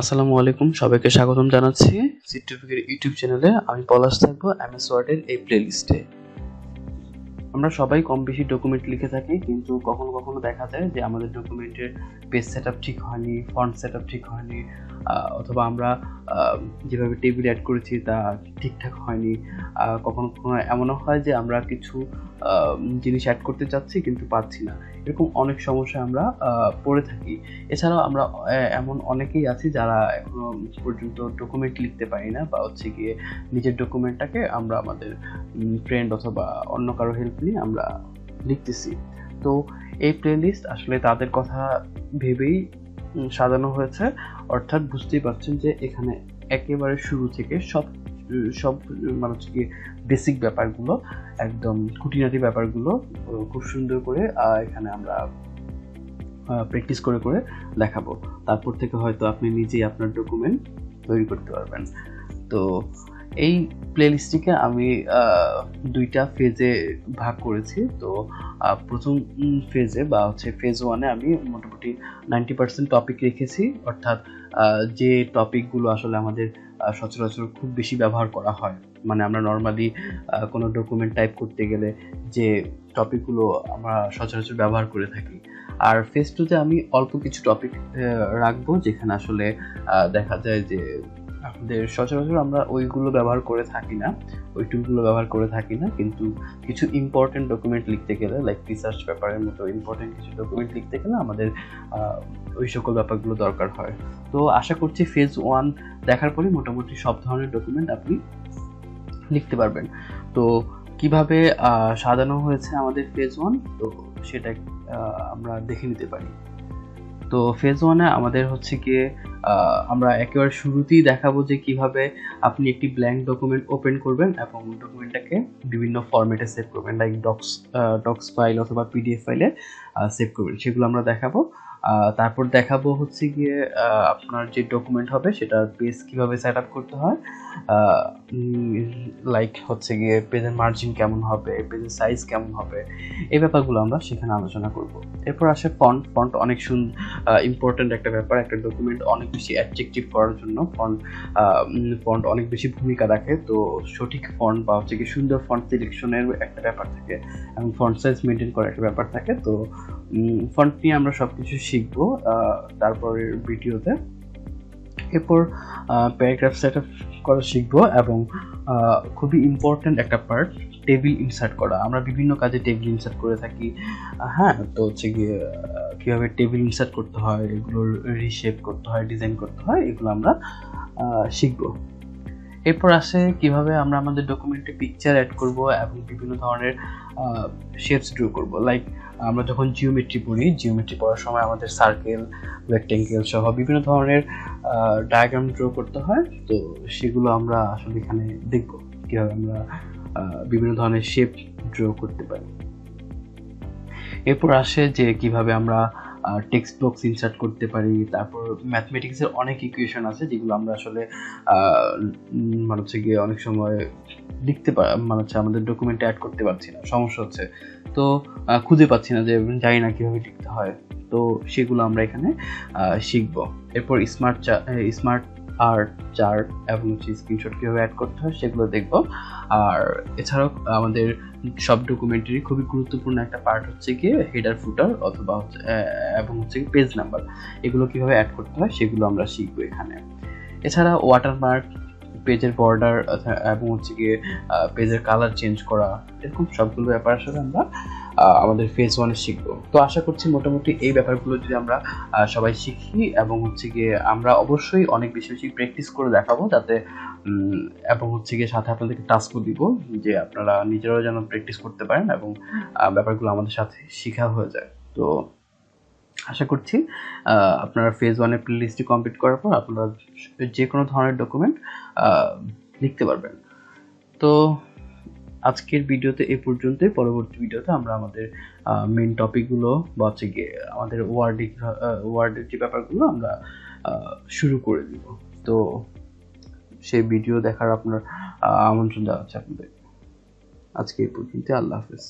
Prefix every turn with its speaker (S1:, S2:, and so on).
S1: আসসালামু আলাইকুম, সবাইকে স্বাগতম জানাচ্ছি। সিটিভিকের ইউটিউব চ্যানেলে আমি পলাশ থাকব এমএস ওয়ার্ডের এই প্লেলিস্টে আমরা সবাই কম বেশি ডকুমেন্ট লিখে থাকি, কিন্তু কখনো কখনো দেখা যায় যে আমাদের ডকুমেন্টের পেজ সেট ঠিক হয়নি ফন্ট সেট ঠিক হয়নি অথবা আমরা যেভাবে টেবিল অ্যাড করেছি তা ঠিকঠাক হয়নি। কখনো কখনো এমনও হয় যে আমরা কিছু জিনিস অ্যাড করতে চাচ্ছি কিন্তু পারছি না। এরকম অনেক সমস্যা আমরা পড়ে থাকি। এছাড়াও আমরা এমন অনেকেই আছি যারা এখনও পর্যন্ত ডকুমেন্ট লিখতে পারি না বা হচ্ছে গিয়ে নিজের ডকুমেন্টটাকে আমরা আমাদের ফ্রেন্ড অথবা অন্য কারও হেল্প নিয়ে আমরা লিখতেছি। তো এই প্লেলিস্ট আসলে তাদের কথা ভেবেই সাজানো হয়েছে। অর্থাৎ বুঝতেই পারছেন যে এখানে একেবারে শুরু থেকে সব সব মানে হচ্ছে কি বেসিক ব্যাপারগুলো, একদম খুঁটিনাটি ব্যাপারগুলো খুব সুন্দর করে এখানে আমরা প্র্যাকটিস করে করে দেখাবো। তারপর থেকে হয়তো আপনি নিজেই আপনার ডকুমেন্ট তৈরি করতে পারবেন। তো এই প্লেলিস্টটিকে আমি দুইটা ফেজে ভাগ করেছি। তো প্রথম ফেজে বা হচ্ছে ফেজ ওয়ানে আমি মোটামুটি নাইনটি পার্সেন্ট টপিক রেখেছি। অর্থাৎ যে টপিকগুলো আসলে আমাদের সচরাচর খুব বেশি ব্যবহার করা হয়। মানে আমরা নর্মালি কোনো ডকুমেন্ট টাইপ করতে গেলে যে টপিকগুলো আমরা সচরাচর ব্যবহার করে থাকি। আর ফেজ টুতে আমি অল্প কিছু টপিক রাখব যেখানে আসলে দেখা যায় যে আমাদের সচরাচর আমরা ওইগুলো ব্যবহার করে থাকি না, ওই টুলগুলো ব্যবহার করে থাকি না, কিন্তু কিছু ইম্পর্টেন্ট ডকুমেন্ট লিখতে গেলে লাইক রিসার্চ পেপারের মতো ইম্পর্টেন্ট কিছু ডকুমেন্ট লিখতে গেলে আমাদের ওই সকল ব্যাপারগুলো দরকার হয়। তো আশা করছি ফেজ ওয়ান দেখার পরে মোটামুটি সব ধরনের ডকুমেন্ট আপনি লিখতে পারবেন। তো কীভাবে সাজানো হয়েছে আমাদের ফেজ ওয়ান তো সেটা আমরা দেখে নিতে পারি। তো ফেজ ওয়ানে আমাদের হচ্ছে গিয়ে আমরা একেবারে শুরুতেই দেখাবো যে কীভাবে আপনি একটি ব্ল্যাঙ্ক ডকুমেন্ট ওপেন করবেন এবং ডকুমেন্টটাকে বিভিন্ন ফরম্যাটে সেভ করবেন লাইক ডক্স ডক্স ফাইল অথবা পিডিএফ ফাইলে সেভ করবেন। সেগুলো আমরা দেখাবো। তারপর দেখাবো হচ্ছে গিয়ে আপনার যে ডকুমেন্ট হবে সেটার পেজ কীভাবে সেট আপ করতে হয়। লাইক হচ্ছে গিয়ে পেজের মার্জিন কেমন হবে পেজের সাইজ কেমন হবে, এই ব্যাপারগুলো আমরা সেখানে আলোচনা করব। এরপর আসে ফন্ট ফন্ট অনেক সুন্দর ইম্পর্ট্যান্ট একটা ব্যাপার। একটা ডকুমেন্ট অনেক বেশি অ্যাট্রাকটিভ করার জন্য। ফন্ট ফন্ট অনেক বেশি ভূমিকা রাখে। তো সঠিক ফন্ট বা হচ্ছে কি সুন্দর ফন্ট সিলেকশনের একটা ব্যাপার থাকে এবং ফন্ট সাইজ মেনটেন করার একটা ব্যাপার থাকে। তো ফন্ট নিয়ে আমরা সব কিছু শিখব তারপরের ভিডিওতে। এরপর প্যারাগ্রাফ সেট আপ করা শিখব এবং খুবই ইম্পর্ট্যান্ট একটা পার্ট টেবিল ইনসার্ট করা। আমরা বিভিন্ন কাজে টেবিল ইনসার্ট করে থাকি। হ্যাঁ তো হচ্ছে গিয়ে কীভাবে টেবিল ইনসার্ট করতে হয়, এগুলোর রিশেপ করতে হয় ডিজাইন করতে হয়, এগুলো আমরা শিখব। এরপর আসে কীভাবে আমরা আমাদের ডকুমেন্টে পিকচার অ্যাড করব এবং বিভিন্ন ধরনের শেপস ড্র করব। লাইক আমরা যখন জিওমেট্রি পড়ি জিওমেট্রি পড়ার সময় আমাদের সার্কেল রেক্টেঙ্গেল সহ বিভিন্ন ধরনের ডায়াগ্রাম ড্র করতে হয়। তো সেগুলো আমরা আসলে এখানে দেখব, কীভাবে আমরা বিভিন্ন ধরনের শেপ ড্র করতে পারি। এরপর আসে যে কীভাবে আমরা টেক্সট বক্স ইনসার্ট করতে পারি, তারপর ম্যাথমেটিক্সের অনেক ইকুয়েশন আছে যেগুলো আমরা আসলে মানে হচ্ছে গিয়ে অনেক সময় লিখতে পার মানে হচ্ছে আমাদের ডকুমেন্টে অ্যাড করতে পারছি না। সমস্যা হচ্ছে। তো খুঁজে পাচ্ছি না যে জানি না কীভাবে লিখতে হয়। তো সেগুলো আমরা এখানে শিখব। এরপর স্মার্ট স্মার্ট আর্ট চার্ট এবং হচ্ছে স্ক্রিনশট কীভাবে অ্যাড করতে হয় সেগুলো দেখব। আর এছাড়াও, আমাদের সব ডকুমেন্টারি খুবই গুরুত্বপূর্ণ একটা পার্ট হচ্ছে গিয়ে হেডার ফুটার অথবা হচ্ছে এবং হচ্ছে পেজ নাম্বার এগুলো কীভাবে অ্যাড করতে হয় সেগুলো আমরা শিখব এখানে। এছাড়া ওয়াটারমার্ক পেজের বর্ডার এবং হচ্ছে গিয়ে পেজের কালার চেঞ্জ করা, এরকম সবগুলো ব্যাপার আসলে আমরা আমাদের ফেজ ওয়ানে শিখব। তো আশা করছি মোটামুটি এই ব্যাপারগুলো যদি আমরা সবাই শিখি এবং হচ্ছে গিয়ে আমরা অবশ্যই অনেক বেশি বেশি প্র্যাকটিস করে দেখাবো যাতে এবং হচ্ছে গিয়ে সাথে আপনাদেরকে টাস্কও দিব যে আপনারা নিজেরাও যেন প্র্যাকটিস করতে পারেন এবং ব্যাপারগুলো আমাদের সাথে শেখা হয়ে যায়। তো আশা করছি আপনারা ফেজ ওয়ানের প্লেলিস্টটি কমপ্লিট করার পর আপনারা যে কোনো ধরনের ডকুমেন্ট লিখতে পারবেন। তো আজকের ভিডিওতে এ পর্যন্তই। পরবর্তী ভিডিওতে আমরা আমাদের মেন টপিকগুলো বা হচ্ছে গিয়ে আমাদের ওয়ার্ডে ওয়ার্ডের যে ব্যাপারগুলো আমরা শুরু করে দিব। তো সেই ভিডিও দেখার আপনার আমন্ত্রণ জানাচ্ছি আপনাদের। আজকে এ পর্যন্ত আল্লাহ হাফেজ।